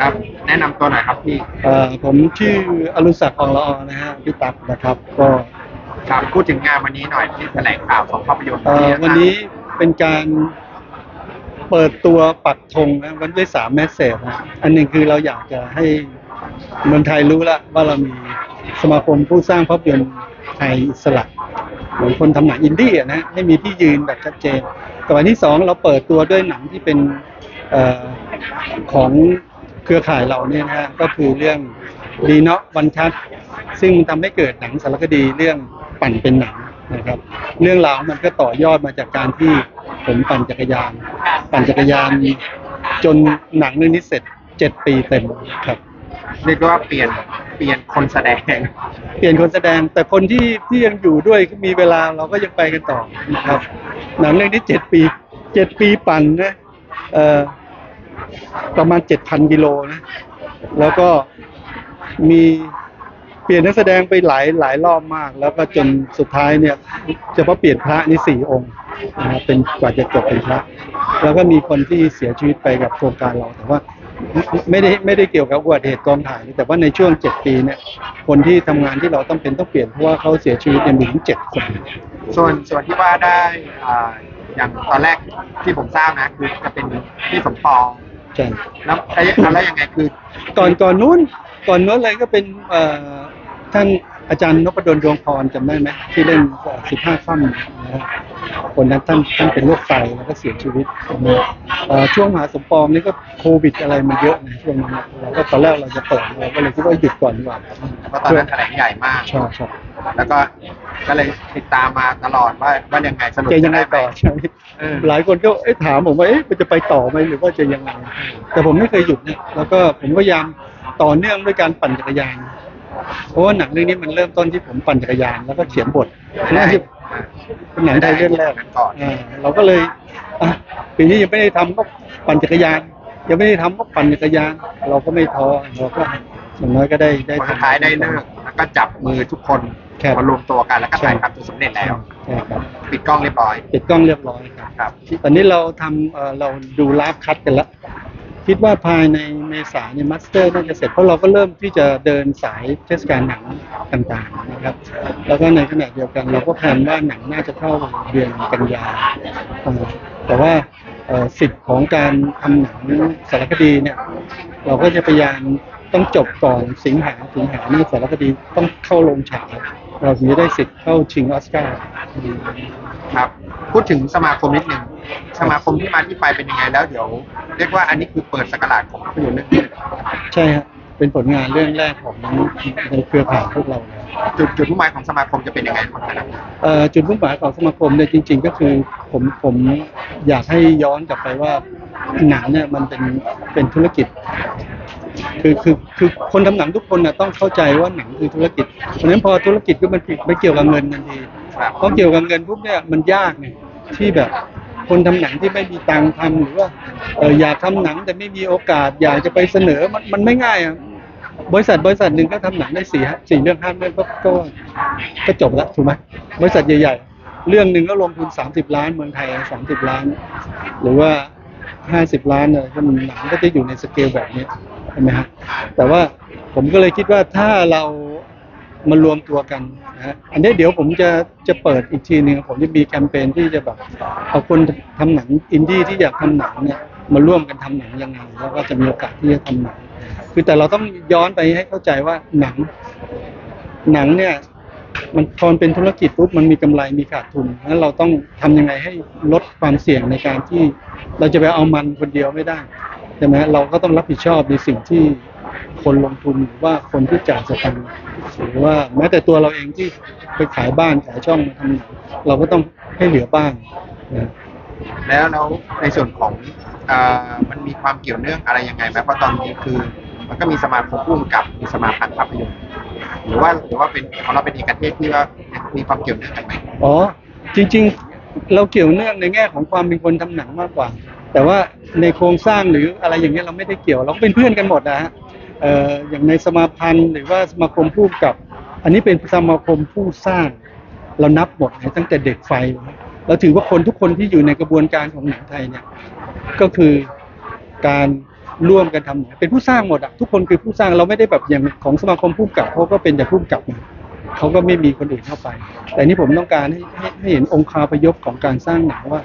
ครับ แนะนำตัวหน่อยครับพี่เอ่อผมชื่ออรุณศักดิ์ของละออนะฮะพี่ตั๊กนะครับ ก็ครับพูดถึงงานวันนี้หน่อยที่แถลงข่าวของภาพยนตร์เอ่อที่วันนี้เป็นการเปิดตัวปักธงนะวันด้วยสามแมสเซจนะอันหนึ่งคือเราอยากจะให้เมืองไทยรู้ละว่าเรามีสมาคมผู้สร้างภาพยนตร์ไทยอิสระเหมือนคนทำหนังอินดี้อะนะให้มีที่ยืนแบบชัดเจนแต่วันที่สองเราเปิดตัวด้วยหนังที่เป็นเออ ของเครือข่ายเราเนี่ยนะฮะก็คือเรื่องดีเนาะวันชัดซึ่งทำให้เกิดหนังสารคดีเรื่องปั่นเป็นหนังนะครับ เรื่องราวมันก็ต่อยอดมาจากการที่ผมปั่นจักรยาน ปั่นจักรยานจนหนังเรื่องนี้เสร็จเจ็ดปีเต็มครับ เรียกได้ว่าเปลี่ยนเปลี่ยนคนแสดง เปลี่ยนคนแสดงแต่คนที่ที่ยังอยู่ด้วยมีเวลาเราก็ยังไปกันต่อนะครับ หนังเรื่องนี้เจ็ดปีเจ็ดปีปั่นนะเอ่อ ประมาณเจ็ดพันกิโลนะ แล้วก็มีเปลี่ยนนักแสดงไปหลายหลายรอบมาก แล้วก็จนสุดท้ายเนี่ยเฉพาะเปลี่ยนพระนี่สี่องค์นะครับเป็นกว่าจะจบเป็นพระ แล้วก็มีคนที่เสียชีวิตไปกับโครงการเราแต่ว่าไม่ได้ไม่ได้เกี่ยวกับอุบัติเหตุกองถ่าย แต่ว่าในช่วงเจ็ดปีเนี่ยคนที่ทำงานที่เราต้องเป็นต้องเปลี่ยนเพราะว่าเขาเสียชีวิตเนี่ยมีถึงเจ็ดคน ส่วนส่วนที่ว่าได้ อ่าอย่างตอนแรกที่ผมทราบนะ คือจะเป็นพี่สมปองใช่แล้วไอ้อะไรยังไงคือ ก่อนก่อนนู้นก่อนนู้นเลยก็เป็นเอ่อท่านอาจารย์นพดลดวงพรจำได้ไหมที่เล่นสิบห้าค่ำนะฮะคนนั้นท่านท่านเป็นโรคไตแล้วก็เสียชีวิตนะเอ่อช่วงมหาสมปองนี่ก็โควิดอะไรมันเยอะนะช่วงนั้นนะเราก็ตอนแรกเราจะเปิดเราก็เลยคิดว่าหยุดก่อนดีกว่าเพราะตอนนั้นแถลงใหญ่มากชอบชอบ แล้วก็ก็เลยติดตามมาตลอดว่าว่ายังไงสรุปจะยังไงต่อด้หมใช่ไหมเออหลายคนก็เอ๊ะถามผมว่าเอ๊ะมันจะไปต่อไหมหรือว่าจะยังไง แต่ผมไม่เคยหยุดเนี่ยแล้วก็ผมพยายามต่อเนื่องด้วยการปั่นจักรยาน เพราะว่าหนังเรื่องนี้มันเริ่มต้นที่ผมปั่นจักรยานแล้วก็เขียนบทน่าจะเป็นหนังไทยเรื่องแรกก่อนอ่าเราก็เลยอะปีนี้ยังไม่ได้ทำก็ปั่นจักรยาน ยังไม่ได้ทำก็ปั่นจักรยาน เราก็ไม่ท้อเราก็อย่างน้อยก็ได้ได้วันทำสุดท้ายได้เลิกแล้วก็จับมือทุกคน ครับ มารวมตัวกันแล้วก็ถ่ายทำจนสำเร็จแล้ว ใช่ครับปิดกล้องเรียบร้อยปิดกล้องเรียบร้อยครับ ครับ ตอนนี้เราทำเอ่อเราดูลาฟคัดกันแล้ว คิดว่าภายในเมษาเนี่ยมัสเตอร์น่าจะเสร็จเพราะเราก็เริ่มที่จะเดินสายเทศกาลหนังต่างๆนะครับ แล้วก็ในขณะเดียวกัน เราก็แพลนว่าหนังน่าจะเข้าเดือนกันยาเอ่อแต่ว่าเอ่อสิทธิ์ของการทำหนังสารคดีเนี่ยเราก็จะพยายามต้องจบก่อนสิงหาสิงหานี่สารคดีต้องเข้าโรงฉาย เราถึงจะได้สิทธิ์เข้าชิงออสการ์ครับ พูดถึงสมาคมนิดนึงสมาคมที่มาที่ไปเป็นยังไงแล้วเดี๋ยว เรียกว่าอันนี้คือเปิดสกราชของภาพยนตร์เรื่องนี้เลยใช่ครับเป็นผลงานเรื่องแรกของในเครือข่ายพวกเราเลยจุดจุดมุ่งหมายของสมาคมจะเป็นยังไงบ้างครับเอ่อจุดมุ่งหมายของสมาคมเนี่ยจริง ๆ ก็คือผมผมอยากให้ย้อนกลับไปว่าหนังเนี่ยมันเป็นเป็นธุรกิจ คือคือคือคนทำหนังทุกคนนะต้องเข้าใจว่าหนังคือธุรกิจเพราะฉะนั้นพอธุรกิจก็มันไม่เกี่ยวกับเงินทันทีเพราะเกี่ยวกับเงินปุ๊บเนี่ยมันยากไงที่แบบคนทำหนังที่ไม่มีตังค์ทำหรือว่าเอออยากทำหนังแต่ไม่มีโอกาสอยากจะไปเสนอมันมันไม่ง่ายอะบริษัทบริษัทหนึ่งก็ทำหนังได้สี่สี่เรื่องห้าเรื่องก็ก็ก็จบล้วถูกไหมบริษัทใหญ่ๆ เรื่องหนึ่งก็ลงทุนสามสิบล้านเมืองไทยสามสิบล้าน หรือว่าห้าสิบล้านเนี่ยก็มันหนังก็จะอยู่ในสเกลแบบนี้ ใช่ไหมฮะแต่ว่าผมก็เลยคิดว่าถ้าเรามารวมตัวกันนะฮะอันนี้เดี๋ยวผมจะจะเปิดอีกทีหนึ่งผมจะมีแคมเปญที่จะแบบเอาคนทำหนังอินดี้ที่อยากทำหนังเนี่ยมาร่วมกันทำหนังยังไงแล้วก็จะมีโอกาสที่จะทำหนังคือแต่เราต้องย้อนไปให้เข้าใจว่าหนัง หนังเนี่ย มันพอนเป็นธุรกิจปุ๊บมันมีกำไรมีขาดทุนงั้นเราต้องทำยังไงให้ลดความเสี่ยงในการที่เราจะไปเอามันคนเดียวไม่ได้ ใช่ไหมเราก็ต้องรับผิดชอบในสิ่งที่คนลงทุนหรือว่าคนที่จ่ายสตังค์หรือว่าแม้แต่ตัวเราเองที่ไปขายบ้านขายช่องมาทำหนังเราก็ต้องให้เหลือบ้างนะแล้วแล้วในส่วนของเอ่อมันมีความเกี่ยวเนื่องอะไรยังไงไหมเพราะตอนนี้คือ มันก็มีสมาคมผู้กำกับมีสมาพันธ์ภาพยนตร์หรือว่าหรือว่าเป็นของเราเป็นเอกเทศที่ว่ามีความเกี่ยวเนื่องกันไหมอ๋อจริง ๆ เราเกี่ยวเนื่องในแง่ของความเป็นคนทำหนังมากกว่า แต่ว่าในโครงสร้างหรืออะไรอย่างเงี้ยเราไม่ได้เกี่ยวเราก็เป็นเพื่อนกันหมดนะฮะเอ่ออย่างในสมาพันธ์หรือว่าสมาคมผู้กับ อันนี้เป็นสมาคมผู้สร้าง เรานับหมดตั้งแต่เด็กไฟเราถือว่าคนทุกคนที่อยู่ในกระบวนการของหนังไทยเนี่ยก็คือการร่วมกันทำหนังเป็นผู้สร้างหมดอะทุกคนคือผู้สร้างเราไม่ได้แบบอย่างของสมาคมผู้กับเขาก็เป็นแต่ผู้กับเขาก็ไม่มีคนอื่นเข้าไป แต่นี่ผมต้องการให้ให้ให้เห็นองค์คาพยพของการสร้างหนังว่า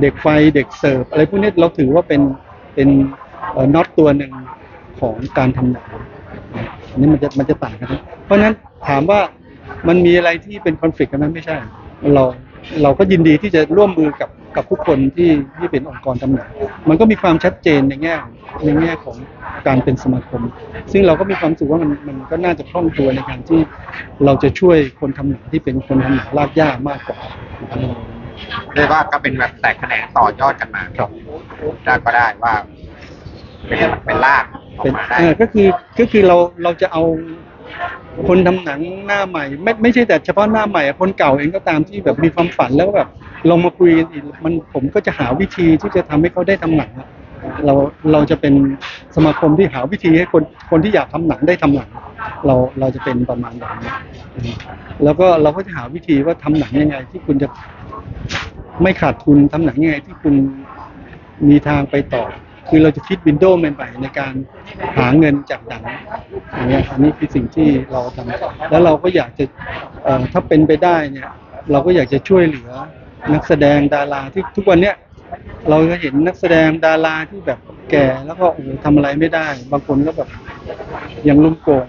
เด็กไฟเด็กเสิร์ฟอะไรพวกนี้เราถือว่าเป็นเป็นน็อตตัวหนึ่งของการทำหนังนะอันนี้มันจะมันจะต่างกัน เพราะฉะนั้นถามว่ามันมีอะไรที่เป็นคอนฟ lict กันไหมไม่ใช่ เราเราก็ยินดีที่จะร่วมมือกับกับทุกคนที่ที่เป็นองค์กรทำหนังมันก็มีความชัดเจนในแง่ในแง่ของการเป็นสมาคม ซึ่งเราก็มีความสึกว่ามันมันก็น่าจะคล่องตัวในการที่เราจะช่วยคนทำหนังที่เป็นคนทำหนังรากหญ้ามากกว่า เรียกว่าก็เป็นแบบแตกแขนงต่อยอดกันมาครับได้ก็ได้ว่า เป็นเป็นรากออกเป็นมาได้ เออก็คือก็คือเราเราจะเอาคนทำหนังหน้าใหม่ ไม่ไม่ใช่แต่เฉพาะหน้าใหม่อะคนเก่าเองก็ตามที่แบบมีความฝันแล้วแบบลงมาคุยกันอีกมันผมก็จะหาวิธีที่จะทำให้เขาได้ทำหนังอะ เราเราจะเป็นสมาคมที่หาวิธีให้คนคนที่อยากทำหนังได้ทำหนัง เราเราจะเป็นประมาณแบบนี้ แล้วก็เราก็จะหาวิธีว่าทำหนังยังไง ที่คุณจะไม่ขาดทุนทำหนังยังไงที่คุณมีทางไปต่อ คือเราจะคิดวินโดว์ใหม่ๆในการหาเงินจากหนังอย่างเงี้ยอันนี้คือสิ่งที่เราทำแล้วเราก็อยากจะถ้าเป็นไปได้เนี่ย เราก็อยากจะช่วยเหลือนักแสดงดาราที่ทุกวันเนี้ย เราก็เห็นนักแสดงดาราที่แบบแก่แล้วก็โอ้โหทำอะไรไม่ได้ บางคนก็แบบอย่างลุงโป่ง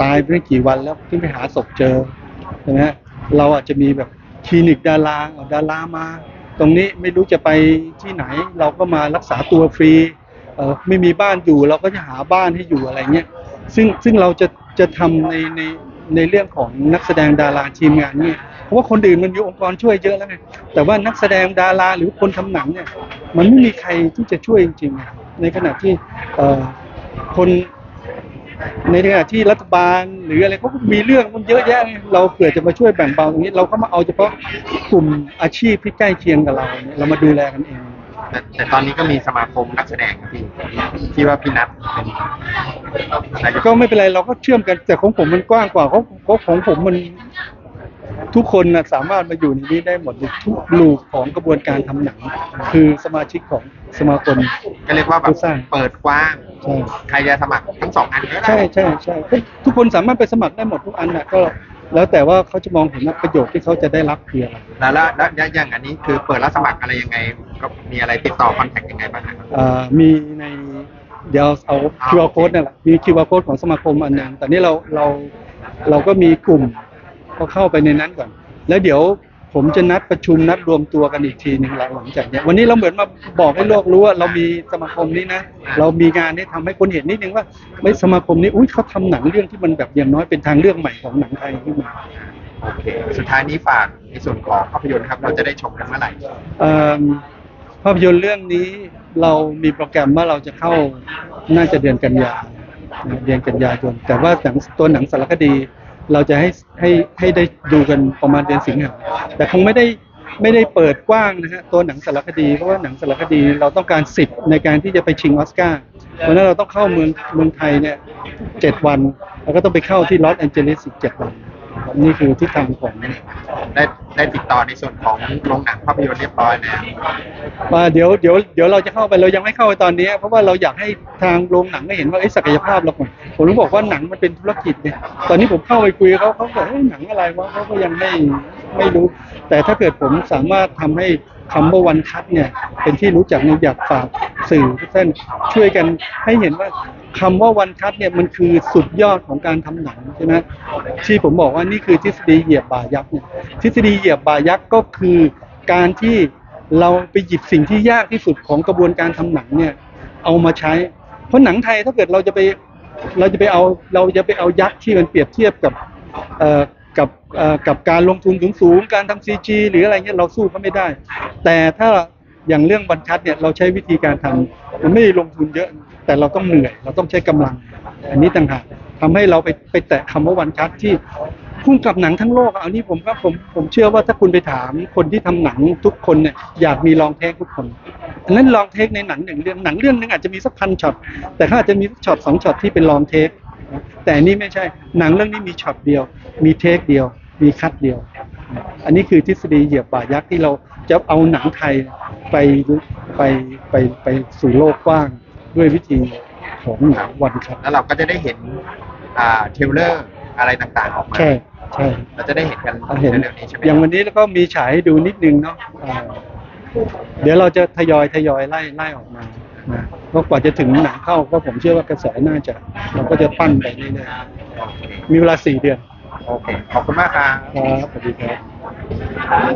ตายไปไม่กี่วันแล้วเพิ่งไปหาศพเจอใช่ไหมฮะเราอาจจะมีแบบคลินิกดาราเอาดารามา ตรงนี้ไม่รู้จะไปที่ไหน เราก็มารักษาตัวฟรีเออไม่มีบ้านอยู่เราก็จะหาบ้านให้อยู่อะไรเงี้ยซึ่งซึ่งเราจะจะทำในในในเรื่องของนักแสดงดาราทีมงานเนี่ย ราะว่าคนอื่นมันมีองค์กรช่วยเยอะแล้วไงแต่ว่านักแสดงดาราหรือคนทำหนังเนี่ย มันไม่มีใครที่จะช่วยจริงๆอะในขณะที่เอ่อคนในขณะที่รัฐบาล หรืออะไรเขาก็มีเรื่องมันเยอะแยะไงเราเผื่อจะมาช่วยแบ่งเบาตรงนี้ เราก็มาเอาเฉพาะกลุ่มอาชีพที่ใกล้เคียงกับเราเนี่ยเรามาดูแลกันเอง แต่แต่ตอนนี้ก็มีสมาคมนักแสดงครับพี่ที่ว่าพี่นัทเป็นนายกก็ไม่เป็นไรเราก็เชื่อมกันแต่ของผมมันกว้างกว่าของของของผมมัน ทุกคนนะสามารถมาอยู่ในนี้ได้หมดเลยทุกลูกของกระบวนการทำหนัง คือสมาชิกของสมาคม ก็เรียกว่าแบบผู้สร้าง เปิดกว้าง ใช่ใครจะสมัครทั้งสองอันก็ได้ ใช่ใช่ใช่ทุกทุกคนสามารถไปสมัครได้หมดทุกอันนะก็แล้วแต่ว่าเขาจะมองเห็นว่าประโยชน์ที่เขาจะได้รับคืออะไร แล้วแล้วแล้วแล้วอย่างอันนี้คือเปิดรับสมัครอะไรยังไงก็มีอะไรติดต่อคอนแทคยังไงบ้างครับอ่ามีในเดี๋ยวเอา QR code นั่นแหละมี QR code ของสมาคมอันหนึงแต่นี่เราเราเราก็มีกลุ่ม ก็เข้าไปในนั้นก่อน แล้วเดี๋ยวผมจะนัดประชุมนัดรวมตัวกันอีกทีหนึ่งหลังหลังจากเนี้ยวันนี้เราเหมือนมาบอกให้โลกรู้ว่าเรามีสมาคมนี้นะ เรามีงานที่ทำให้คนเห็นนิดนึงว่าไม่สมาคมนี้อุ้ยเขาทำหนังเรื่องที่มันแบบอย่างน้อยเป็นทางเลือกใหม่ของหนังไทยขึ้นมาโอเค สุดท้ายนี้ฝากในส่วนของภาพยนตร์ครับ เราจะได้ชมกันเมื่อไหร่เอิ่มภาพยนตร์เรื่องนี้เรามีโปรแกรมว่าเราจะเข้าน่าจะเดือนกันยานะเดือนกันยายนแต่ว่าหนังตัวหนังสารคดี เราจะให้ให้ให้ได้ดูกันประมาณเดือนสิงหาแต่คงไม่ได้ไม่ได้เปิดกว้างนะฮะตัวหนังสารคดีเพราะว่าหนังสารคดีเราต้องการสิทธิ์ในการที่จะไปชิงออสการ์เพราะนั้นเราต้องเข้าเมืองเมืองไทยเนี่ยเจ็ดวัน แล้วก็ต้องไปเข้าที่ลอสแอนเจลิสอีกเจ็ดวัน นี่คือทิศทางของได้ได้ติดต่อในส่วนของโรงหนังภาพยนตร์เรียบร้อยแล้วมาเดี๋ยวเดี๋ยวเดี๋ยวเราจะเข้าไปเรายังไม่เข้าไปตอนนี้ เพราะว่าเราอยากให้ทางโรงหนังได้เห็นว่าไอ้ศักยภาพเราก่อนผมรู้บอกว่าหนังมันเป็นธุรกิจเนี่ยตอนนี้ผมเข้าไปคุยกับเขาเขาบอกเอ้ยหนังอะไรวะเขาก็ยังไม่ไม่รู้ แต่ถ้าเกิดผมสามารถทำให้คำว่าวันคัดเนี่ยเป็นที่รู้จักเนี่ยอยากฝากสื่อทุกท่านช่วยกันให้เห็นว่า คำว่าวันคัดเนี่ยมันคือสุดยอดของการทำหนังใช่ไหมที่ผมบอกว่านี่คือทฤษฎีเหยียบบายักษ์เนี่ยทฤษฎีเหยียบบายักษ์ก็คือการที่เราไปหยิบสิ่งที่ยากที่สุดของกระบวนการทำหนังเนี่ยเอามาใช้ เพราะหนังไทยถ้าเกิดเราจะไปเราจะไปเอาเราจะไปเอายักษ์ที่มันเปรียบเทียบกับกับกับการลงทุนสูงๆการทำซีจีหรืออะไรเงี้ยเราสู้เขาไม่ได้ แต่ถ้าอย่างเรื่องบรรทัดเนี่ยเราใช้วิธีการทำมันไม่ลงทุนเยอะ แต่เราต้องเหนื่อย เราต้องใช้กำลัง อันนี้ต่างหากทำให้เราไปไปแตะคำว่าวันชัดที่พุ่งกับหนังทั้งโลกอะอันนี้ผมก็ผมผมเชื่อว่าถ้าคุณไปถามคนที่ทำหนังทุกคนเนี่ยอยากมีลองเทคทุกคนอันนั้นลองเทคในหนังหนึ่งเรื่องหนังเรื่องหนึงอาจจะมีสักพันช็อตแต่เขาอาจจะมีช็อตสองช็อตที่เป็นลองเทคแต่นนี้ไม่ใช่หนังเรื่องนี้มีช็อตเดียว มีเทคเดียว มีคัดเดียว อันนี้คือทฤษฎีเหยียบบ่ายักษ์ที่เราจะเอาหนังไทยไปไปไปไปสู่โลกกว้าง ด้วยวิธีของหนังวันครับแล้วเราก็จะได้เห็นอ่าเทรลเลอร์อะไรต่างๆออกมา ใช่ใช่เราจะได้เห็นกันเราเห็นเร็วๆนี้ใช่ไหมอย่างวันนี้แล้วก็มีฉายให้ดูนิดนึงเนาะอ่าเดี๋ยวเราจะทยอยทยอยไล่ไล่ออกมานะก็กว่าจะถึงหนังเข้าก็ผมเชื่อว่ากระแสน่าจะ เราก็จะปั้นไปเรื่อยโอเคๆมีเวลาสี่เดือนโอเค ขอบคุณมากครับ ครับสวัสดีครับ